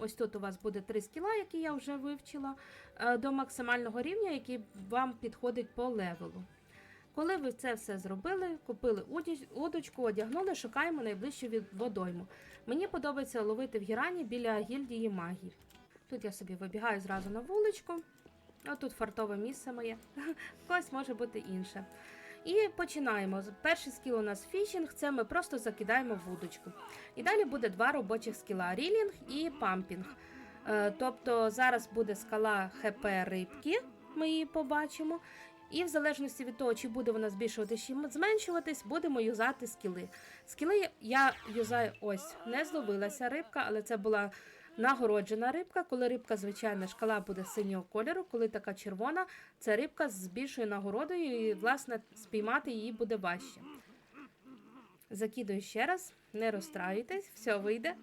Ось тут у вас буде три скіла, які я вже вивчила, е, до максимального рівня, який вам підходить по левелу. Коли ви це все зробили, купили удочку, одягнули, шукаємо найближчу від водойму. Мені подобається ловити в гірані біля гільдії магів. Тут я собі вибігаю зразу на вуличку. А тут фартове місце моє. Когось може бути інше. І починаємо. Перший скіл у нас фішинг, це ми просто закидаємо вудочку. І далі буде два робочих скіла: рілінг і пампінг. Е, Тобто зараз буде скала ХП рибки, ми її побачимо. І в залежності від того, чи буде вона збільшуватись чи зменшуватись, будемо юзати скіли. Скіли я юзаю ось, не зловилася рибка, але це була нагороджена рибка. Коли рибка, звичайна, шкала буде синього кольору, коли така червона, це рибка з більшою нагородою, і, власне, спіймати її буде важче. Закидую ще раз, не розстраюйтесь, все вийде.